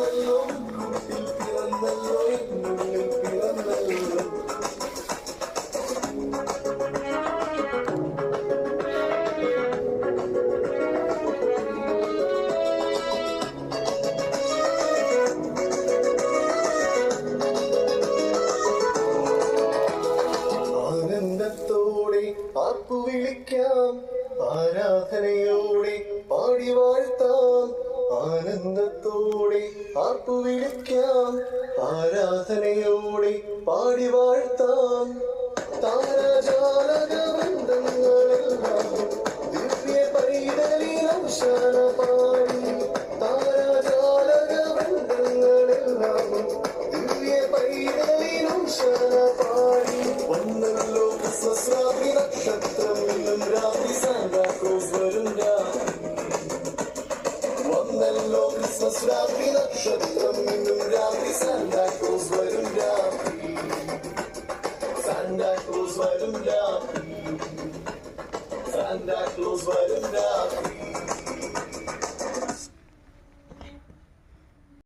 പിറന്നല്ലോ പിറന്നല്ലോ വിളിക്കാം. ആരാധനയോടെ പാടി വാഴ്ത്താം. ആനന്ദത്തോടെ ആർപ്പു വിളിക്കാം. ആരാധനയോടെ പാടി വാഴ്ത്താം. താരജാലകവൃന്ദങ്ങളെല്ലാം ദിവ്യ ശാന പാടി bello questa sera mi lascia di un'ora di Santa Cruz varunda Santa Cruz varunda